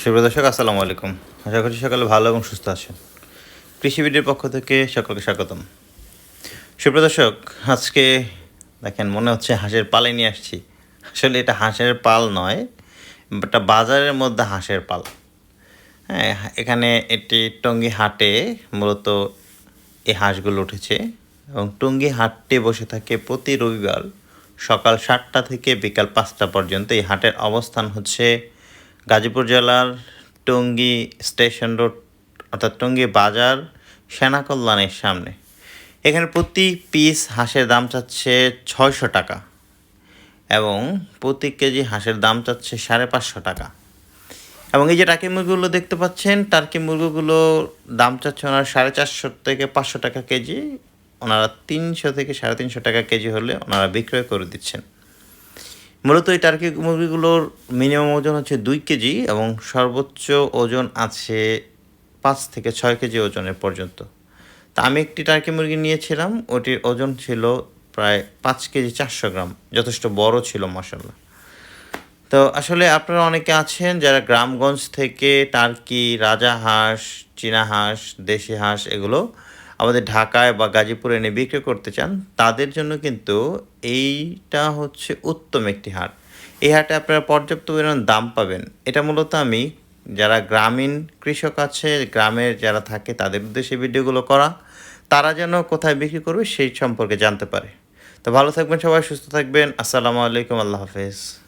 সুপ্রদর্শক আসসালামু আলাইকুম। আশা করছি সকালে ভালো এবং সুস্থ আছেন। কৃষি বিডির পক্ষ থেকে সকলকে স্বাগতম। সুপ্রদর্শক আজকে দেখেন মনে হচ্ছে হাঁসের পালে নিয়ে আসছি। আসলে এটা হাঁসের পাল নয়, এটা বাজারের মধ্যে হাঁসের পাল। হ্যাঁ এখানে এটি টঙ্গী হাটে মূলত এই হাঁসগুলো উঠেছে এবং টঙ্গী হাটটি বসে থাকে প্রতি রবিবার সকাল সাতটা থেকে বিকাল পাঁচটা পর্যন্ত। এই হাটের অবস্থান হচ্ছে গাজীপুর জেলার টঙ্গী স্টেশন রোড, অর্থাৎ টঙ্গী বাজার সেনা কল্যাণের সামনে। এখানে প্রতি পিস হাঁসের দাম চাচ্ছে ছয়শো টাকা এবং প্রতি কেজি হাঁসের দাম চাচ্ছে সাড়ে পাঁচশো টাকা। এবং এই যে টার্কি মুরগিগুলো দেখতে পাচ্ছেন, টার্কি মুরগিগুলো দাম চাচ্ছে ওনারা সাড়ে চারশো থেকে পাঁচশো টাকা কেজি। ওনারা তিনশো থেকে সাড়ে তিনশো টাকা কেজি হলে ওনারা বিক্রয় করে দিচ্ছেন। মূলত এই টার্কি মুরগিগুলোর মিনিমাম ওজন হচ্ছে দুই কেজি এবং সর্বোচ্চ ওজন আছে পাঁচ থেকে ছয় কেজি ওজনের পর্যন্ত। তা আমি একটি টার্কি মুরগি নিয়েছিলাম, ওটির ওজন ছিল প্রায় পাঁচ কেজি চারশো গ্রাম, যথেষ্ট বড় ছিল মশাল্লা তো আসলে আপনারা অনেকে আছেন যারা গ্রামগঞ্জ থেকে টার্কি, রাজা হাঁস, চীনা হাঁস, দেশি হাঁস, এগুলো আমাদের ঢাকায় বা গাজীপুরে এনে বিক্রি করতে চান, তাদের জন্য কিন্তু এইটা হচ্ছে উত্তম একটি হাট। এই হাটে আপনারা পর্যাপ্ত পরিমাণ দাম পাবেন। এটা মূলত আমি যারা গ্রামীণ কৃষক আছে, গ্রামের যারা থাকে, তাদের উদ্দেশ্যে ভিডিওগুলো করা, তারা যেন কোথায় বিক্রি করবে সেই সম্পর্কে জানতে পারে। তো ভালো থাকবেন সবাই, সুস্থ থাকবেন। আসসালামু আলাইকুম, আল্লাহ হাফেজ।